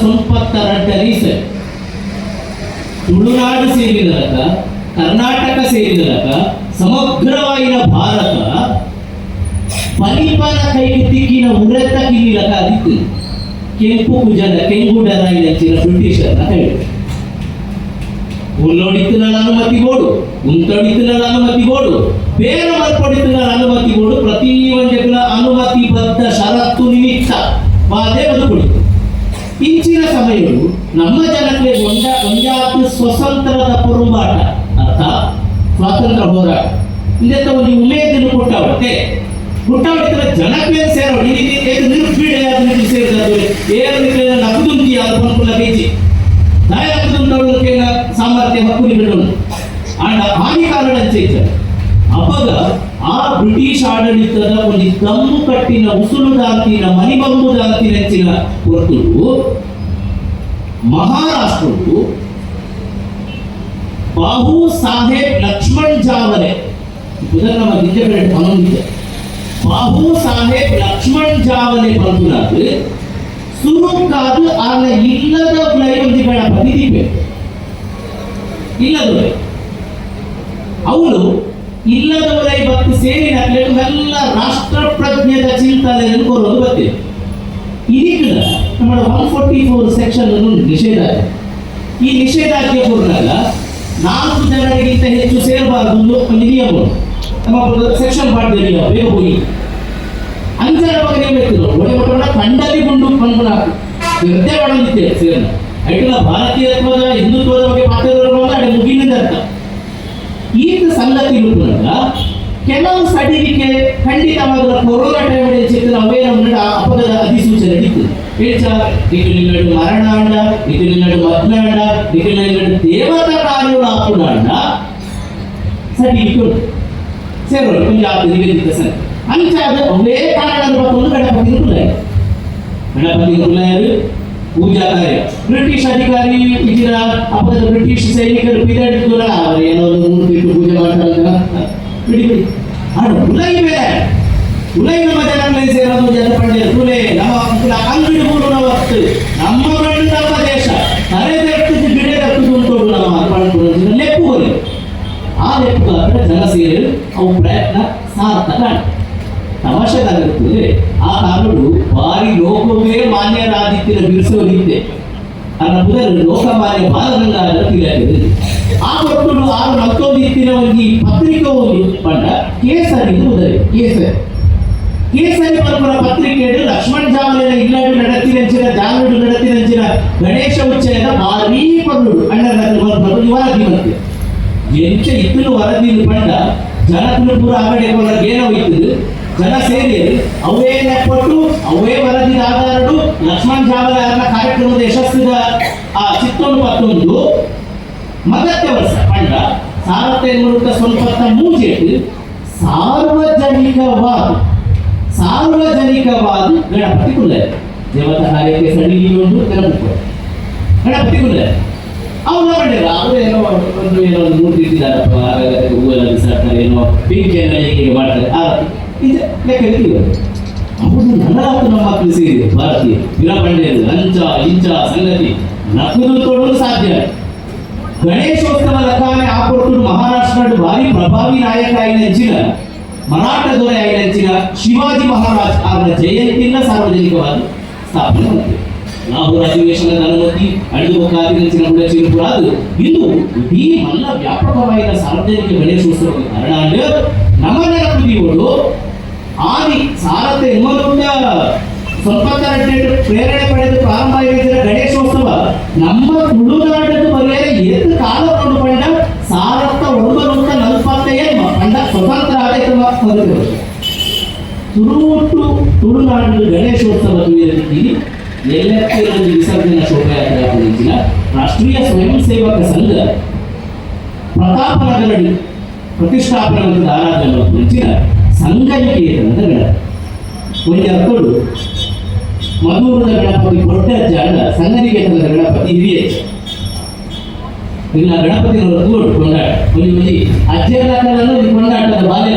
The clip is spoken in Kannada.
ಸೊಂಪತ್ತರಡ್ಡರಿ ಸರಿ ತುಳುನಾಡು ಸೇರಿದರಕ, ಕರ್ನಾಟಕ ಸೇರಿದರಕ, ಸಮಗ್ರವಾಯಿನ ಭಾರತ ಪರಿಪರ ಕೈಗೆ ತಿಕ್ಕಿನ ಕಿಲಕ ಅದಿತ್ತು ಕೆಂಪು ಕುಜದ ಕೆಂಗುಡರ ಇಚ್ಚಿನ ಬ್ರಿಟಿಷರ ಹೇಳಿ ಉಲ್ಲೋಡಿತ್ತಿನ ಅನುಮತಿ ಗೋಡು ಉಂಟೊಡಿತ್ತಿನ ಅನುಮತಿ ಗೋಡು ಬೇರೆ ಮಲ್ಪೊಡಿತ್ತಿನ ಅನುಮತಿ ಗೋಡು ಪ್ರತಿ ಒಂಜಗಳ ಅನುಮತಿ ಬದ್ಧ ಷರತ್ತು ನಿಮಿತ್ತ ಬಾಧೆ ಬದುಕುಳಿತು. ಇಂಚಿನ ಸಮಯವು ನಮ್ಮ ಜನಕ್ಕೆ ಒಂದ ಒಂಜಾತು ಸ್ವತಂತ್ರದ ಪೊರುಂಬಾಟ ಅರ್ಥ ಸ್ವಾತಂತ್ರ್ಯ ಹೋರಾಟ ಇಂದೆತ್ತ ಒಂದು ಉಮೇದನ್ನು ಕೊಟ್ಟವತ್ತೆ ಹುಟ್ಟಾವಟ್ಟಿನ ಜನಕ್ಕೆ ಸೇರೋ ಇದು ನಿರ್ಬೀಡ ಅದನ್ನು ಸೇರಿದದು ಏರು ನಕುದುಂತಿ ಅದು ಪಂಪುಲ ಬೇಜಿ ದಾಯ ನಕುದುಂತವಳಕ್ಕೆ ಸಾಮರ್ಥ್ಯ ಹಕ್ಕು ನಿಬಿಡೋಣ ಆಂಡ ಹಾನಿ ಕಾರಣ ಚೈತ ಅಪಗ ಆ ಬ್ರಿಟಿಷ್ ಆಡಳಿತದ ಒಂದು ದಮ್ಮು ಕಟ್ಟಿನ ಉಸುಳುದಾಂತಿನ ಮಣಿಬಂಬುದಾಂತಿನ ಹೆಚ್ಚಿನ ಹೊರತು ಮಹಾರಾಷ್ಟ್ರವು ಬಾಹು ಸಾಹೇಬ್ ಲಕ್ಷ್ಮಣ್ ಜಾವರೆ ಇದನ್ನು ನಮ್ಮ ಬಾಹು ಸಾಹೇಬ್ ಲಕ್ಷ್ಮಣ್ ಜಾವಲೆ ಬಂಧುನಾಥ್ ಸುರುಕಾದು ಆನ ಇಲ್ಲದ ಪ್ರಯೋಜನಗಳ ಬದಿದಿವೆ ಇಲ್ಲದವರೇ. ಅವರು ಇಲ್ಲದವರೈ ಭಕ್ತಿ ಸೇರಿ ಎಲ್ಲ ರಾಷ್ಟ್ರ ಪ್ರಜ್ಞೆದ ಚಿಂತನೆ ಕೊರೋದು ಬರ್ತೀವಿ ಇದೀಗ ನಮ್ಮ ಒನ್ ಫೋರ್ಟಿ ಫೋರ್ ಸೆಕ್ಷನ್ ಅನ್ನು ನಿಷೇಧ. ಈ ನಿಷೇಧಾಜ್ಞೆ ಕೊಟ್ಟಾಗ ನಾಲ್ಕು ಜನರಿಗಿಂತ ಹೆಚ್ಚು ಸೇರಬಾರದು ಒಂದು ನಿಯಮ ನಮ್ಮ ಸೆಕ್ಷನ್ ಮಾಡಿದ್ರೆ ಬೇಗ ಹೋಗಿ. ಅಂಜನ ಬಗ್ಗೆ ನೀವು ಒಳ್ಳೆ ಮಕ್ಕಳ ಕಂಡಲ್ಲಿ ಗುಂಡು ಪಂಪನ ನಿರ್ದೇ ಮಾಡಲಿದ್ದೆ ಸೇರನ ಐಟಲ ಭಾರತೀಯತ್ವದ, ಹಿಂದುತ್ವದ ಬಗ್ಗೆ ಮಾತಾಡೋದು ಅಡೆ ಮುಗಿಲಿದೆ ಅಂತ. ಈಗ ಸಂಗತಿ ಇರುತ್ತಲ್ಲ ಕೆಲವು ಸಡಿಲಿಕೆ ಖಂಡಿತವಾದ ಕೊರೋನಾ ಟೈಮ್ ಚಿತ್ರ ಅವೇನ ಅಪಗದ ಅಧಿಸೂಚನೆ ಇತ್ತು ಹೇಳ್ಸ ಇದು ನಿನ್ನಡು ಮರಣಾಂಡ ಇದು ನಿನ್ನಡು ಮಗ್ನಾಂಡ ಇದು ನಿನ್ನಡು ದೇವತಾ ಕಾರ್ಯಗಳು ಹಾಕುನಾಂಡ ಸಡಿಲಿಕೆ ಉಂಟು ಸೇರೋಣ ಕೊಂಚ ಆದ ನಿವೇದಿತ ಸರಿ ಅಂಚಾದ ಅವೇ ಕಾರಣದ ಒಂದು ಗಣಪತಿ ಕುಲಾಯ ಗಣಪತಿ ಕುಲಾಯರು ಪೂಜಾ ಕಾರ್ಯ ಬ್ರಿಟಿಷ್ ಅಧಿಕಾರಿ ಇದರ ಅಪದ ಬ್ರಿಟಿಷ್ ಸೈನಿಕರು ಬಿದ್ದಾಡಿದ್ರು ಅವರು ಏನೋ ಒಂದು ಮೂರು ಬಿಟ್ಟು ಪೂಜೆ ಮಾಡ್ತಾರೆ ಬಿಡಿ ಬಿಡಿ ಅದು ಕುಲೈ ಬೇರೆ ಕುಲೈ ನಮ್ಮ ಜನರಲ್ಲಿ ಸೇರೋದು ಜನಪಂಡಿತ ಕುಲೆ ನಮ್ಮ ಕುಲ ಅಂಗಡಿ ಮೂರು ನಾವು ಹತ್ತು ನಮ್ಮ ಗಂಡು ನಮ್ಮ ದೇಶ ಕರೆದೆಟ್ಟುದು ಗಿಡದಟ್ಟುದು ಉಂಟು ನಮ್ಮ ಅರ್ಪಣೆ ಲೆಪ್ಪು ಬರೀ ಆ ಲೆಕ್ಕಗಾರ ಜನ ಸೇರಿ ಅವು ಪ್ರಯತ್ನ ಸಾರ್ಥಕ ತಮಾಷೆಗಾಗಿರುತ್ತದೆ ಆ ಕಾನೂನು ಭಾರಿ ಲೋಕವೇ ಮಾನ್ಯರಾದಿತ್ಯನ ಬಿಡಿಸೋದಿತ್ತೆ ಅನ್ನ ಬುಧರು ಲೋಕಮಾನ್ಯ ತಿಳಿಯಾಗಿದೆ ಆ ಒಟ್ಟು ಆರು ಮತ್ತೊಂದು ಇತ್ತಿನ ಒಂದು ಪತ್ರಿಕೆ ಓದಿ ಪಂಡ ಕೇಸರಿ ಉದರಿ. ಕೇಸರಿ. ಕೇಸರಿ ಪರಪರ ಪತ್ರಿಕೆ ಲಕ್ಷ್ಮಣ್ ಜಾವಲಿನ ಇಲ್ಲಾಡು ನಡತಿರಂಚಿನ ನಡತಿರಂಚಿನ ಗಣೇಶ ಉಚ್ಚಯನ ಭಾರೀ ಪನ್ನುಡು ಅಣ್ಣ ವರದಿ ಮತ್ತೆ ಎಂಚ ಇತ್ತಲು ವರದಿ ಪಂಡ ಜನಕ್ಕೂ ಪೂರ ಆಗಡೆ ಏನೋ ಇತ್ತು ಜನ ಸೇರಿ ಅವೇ ನೆಪ್ಪಟ್ಟು ಅವೇ ವರದಿ ಆಧಾರಡು ಲಕ್ಷ್ಮಣ್ ಅವರ ಕಾರ್ಯಕ್ರಮದ ಯಶಸ್ಸಿನ ಪಂಡ ಸಾವಿರದ ಐನೂರ ಸ್ವಲ್ಪ ಮೂಜೆಟ್. ಸಾರ್ವಜನಿಕವಾದ. ಸಾರ್ವಜನಿಕವಾದ ಗಣಪತಿ ಕುಲ್ಲ ದೇವತ ಕಾರ್ಯಕ್ಕೆ ಸಡಿಲಿ ಒಂದು ಗಣಪತಿ ಕುಲ್ಲ ಅವ್ರು ಮಾಡಿಲ್ಲ ಅವರು ಏನೋ ಒಂದು ಏನೋ ಒಂದು ಮೂರ್ತಿ ಇದ್ದಾರಪ್ಪ ಹೂವೆಲ್ಲ ಬಿಸಾಡ್ತಾರೆ, ಏನೋ ಬೆಂಕಿಯನ್ನ ಹೀಗೆ ಮಾಡ್ತಾರೆ ಆ ಇದು ಲೆಕ್ಕ ಇವರು ಅವರು ನನ್ನರಾತು ನಮ್ಮ ಭಾರತೀಯ. ಲಂಚ ಇಂಚ ಸಂಗತಿ. ನಕ್ಕದು ತೊಡಲು ಸಾಧ್ಯ. ಗಣೇಶೋತ್ಸವ ಲಕಾನೆ ಆಪೊಟ್ಟು ಮಹಾರಾಷ್ಟ್ರ ಭಾರಿ ಪ್ರಭಾವಿ ನಾಯಕ ಆಯ್ನಂಚಿನ ಮರಾಠ ದೊರೆ ಆಯ್ನಂಚಿನ ಶಿವಾಜಿ ಮಹಾರಾಜ್ ಅವರ ಜಯಂತಿನ ಸಾರ್ವಜನಿಕವಾಗಿ ಸ್ಥಾಪನೆ ಮಾಡಿದೆ ಲಾಹೋರ್ ಅಧಿವೇಶನದ ಅನುಮತಿ ಅಳಿದು ಕಾದಿನಂಚಿನ ಮುಡಚಿರುಪುರ ಅದು ಇದು ಇಡೀ ಮಲ್ಲ ವ್ಯಾಪಕವಾದ ಸಾರ್ವಜನಿಕ ಗಣೇಶೋತ್ಸವಕ್ಕೆ ಕಾರಣ ಅಂದ್ರೆ ನಮ್ಮ ನೆನಪುದಿಗಳು ಆದಿ ಸಾರತೆ ಎಂಬುದ ಸ್ವಲ್ಪತ್ತರ ಪ್ರೇರಣೆ ಪಡೆದು ಪ್ರಾರಂಭ ಆಗಿದ್ದ ಗಣೇಶೋತ್ಸವ ನಮ್ಮ ತುಳುನಾಡದ ಗಣೇಶೋತ್ಸವ ರೀತಿ ಎಲ್ಲೆತ್ತಿರೊಂದು ವಿಸರ್ಜನಾ ಶೋಭಾಯಾತ್ರೆ ಆಚರಿಸಿದ ರಾಷ್ಟ್ರೀಯ ಸ್ವಯಂ ಸೇವಕ ಸಂಘ ಪ್ರತಾಪನಗರಡಿ ಪ್ರತಿಷ್ಠಾಪನದ ಆರಾಧನೆ ಮುಂಚಿನ ಸಂಘನಿಕೇತನದ ಗಣಪತಿ ಮಧುರದ ಗಣಪತಿ ದೊಡ್ಡ ಜಾಡ ತಂದ ಗಣಪತಿ ಹಿರಿಯ. ಇಲ್ಲ ಗಣಪತಿ ತೋಡು ಕೊಂಡಾಟ ಒಂದು ಮಂದಿ ಈ ಕೊಂಡಾಟದ ಬಾಲ್ಯ